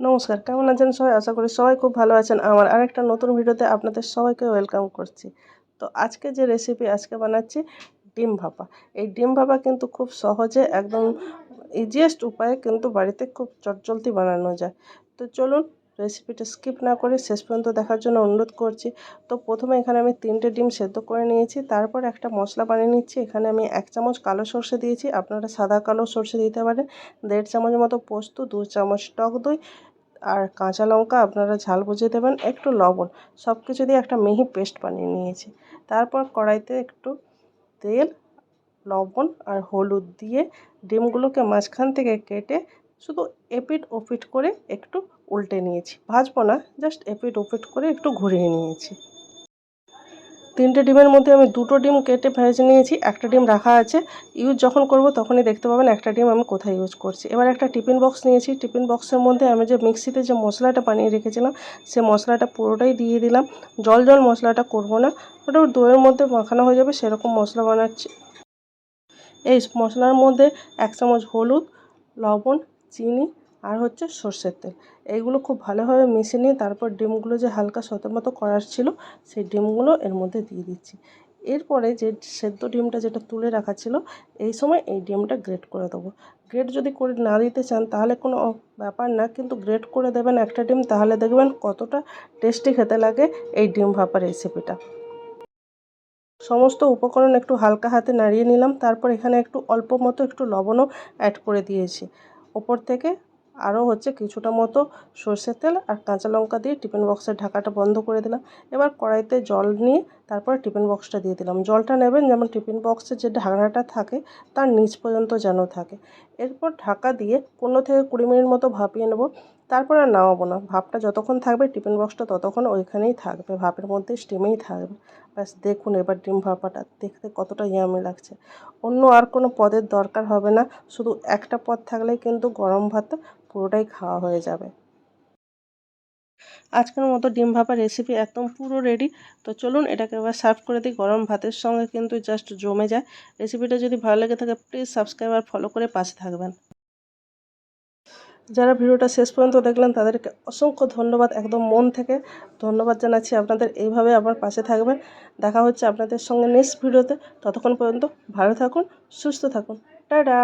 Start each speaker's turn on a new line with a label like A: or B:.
A: নমস্কার, কেমন আছেন সবাই? আশা করি সবাই খুব ভালো আছেন। আমার আরেকটা নতুন ভিডিওতে আপনাদের সবাইকে ওয়েলকাম করছি। তো আজকে যে রেসিপি আজকে বানাচ্ছি ডিম ভাপা। এই ডিম ভাপা কিন্তু খুব সহজে একদম ইজিয়েস্ট উপায়ে কিন্তু বাড়িতে খুব চটজলদি বানানো যায়। তো চলুন রেসিপিটা স্কিপ না করে শেষ পর্যন্ত দেখার জন্য অনুরোধ করছি। তো প্রথমে এখানে আমি তিনটে ডিম সেদ্ধ করে নিয়েছি, তারপর একটা মশলা বানিয়ে নিচ্ছি। এখানে আমি এক চামচ কালো সর্ষে দিয়েছি, আপনারা সাদা কালো সর্ষে দিতে পারেন। দেড় চামচ মতো পোস্ত, দু চামচ টক দই আর কাঁচা লঙ্কা আপনারা ঝাল বুঝে দেবেন, একটু লবণ সব কিছু দিয়ে একটা মিহি পেস্ট বানিয়ে নিয়েছি। তারপর কড়াইতে একটু তেল, লবণ আর হলুদ দিয়ে ডিমগুলোকে মাঝখান থেকে কেটে শুধু এপিট ওপিট করে একটু উল্টে নিয়েছি। ভাজবো না, জাস্ট এপিট ওপিট করে একটু ঘুরিয়ে নিয়েছি। তিনটে ডিমের মধ্যে আমি দুটো ডিম কেটে ভেজে নিয়েছি, একটা ডিম রাখা আছে। ইউজ যখন করব তখনই দেখতে পাবেন একটা ডিম আমি কোথায় ইউজ করছি। এবার একটা টিফিন বক্স নিয়েছি। টিফিন বক্সের মধ্যে আমি যে মিক্সিতে যে মশলাটা বানিয়ে রেখেছিলাম, সে মশলাটা পুরোটাই দিয়ে দিলাম। জল জল মশলাটা করব না, ওটা দইয়ের মধ্যে মাখানো হয়ে যাবে, সেরকম মশলা বানাচ্ছি। এই মশলার মধ্যে এক চামচ হলুদ, লবণ, চিনি আর হচ্ছে সর্ষের তেল। এইগুলো খুব ভালোভাবে মিশিয়ে নিয়ে তারপর ডিমগুলো যে হালকা সতের মতো করার ছিল, সেই ডিমগুলো এর মধ্যে দিয়ে দিচ্ছি। এরপরে যে সেদ্ধ ডিমটা যেটা তুলে রাখা ছিল, এই সময় এই ডিমটা গ্রেট করে দেবো। গ্রেট যদি করে না দিতে চান তাহলে কোনো ব্যাপার না, কিন্তু গ্রেট করে দেবেন একটা ডিম, তাহলে দেখবেন কতটা টেস্টি খেতে লাগে এই ডিম ভাপা রেসিপিটা। সমস্ত উপকরণ একটু হালকা হাতে নাড়িয়ে নিলাম, তারপর এখানে একটু অল্প মতো একটু লবণও অ্যাড করে দিয়েছি। ওপর থেকে আরও হচ্ছে কিছুটা মতো সর্ষের তেল আর কাঁচা লঙ্কা দিয়ে টিফিন বক্সের ঢাকাটা বন্ধ করে দিলাম। এবার কড়াইতে জল নিয়ে তারপরে টিফিন বক্সটা দিয়ে দিলাম। জলটা নেবেন যেমন টিফিন বক্সের যে ঢাকনাটা থাকে তার নিচ পর্যন্ত যেন থাকে। এরপর ঢাকা দিয়ে পনেরো থেকে কুড়ি মিনিট মতো ভাপিয়ে নেব। তারপর আর নামাবো না। ভাপটা যতক্ষণ থাকবে টিফিন বক্সটা ততক্ষণ ওইখানেই থাকবে। ভাপের মধ্যে স্টিমেই থাকবে। ব্যাস, দেখুন এবার ডিম ভাপাটা। দেখতে কতটা ইয়ামি লাগছে। অন্য আর কোনো পদের দরকার হবে না। শুধু একটা পদ থাকলেই কিন্তু গরম ভাত পুরোটাই খাওয়া হয়ে যাবে। আজকের মতো ডিম ভাপা রেসিপি একদম পুরো রেডি তো চলুন এটাকে এবার সার্ভ করে দিই। গরম ভাতের সঙ্গে কিন্তু জাস্ট জমে যায়। রেসিপিটা যদি ভালো লেগে থাকে প্লিজ সাবস্ক্রাইব আর ফলো করে পাশে থাকবেন। যারা ভিডিওটা শেষ পর্যন্ত দেখলেন, তাদেরকে অসংখ্য ধন্যবাদ একদম মন থেকে। ধন্যবাদ জানাচ্ছি আপনাদের এইভাবে আমার পাশে থাকবেন। দেখা হচ্ছে আপনাদের সঙ্গে নেক্সট ভিডিওতে ততক্ষণ পর্যন্ত ভালো থাকুন, সুস্থ থাকুন। টাটা!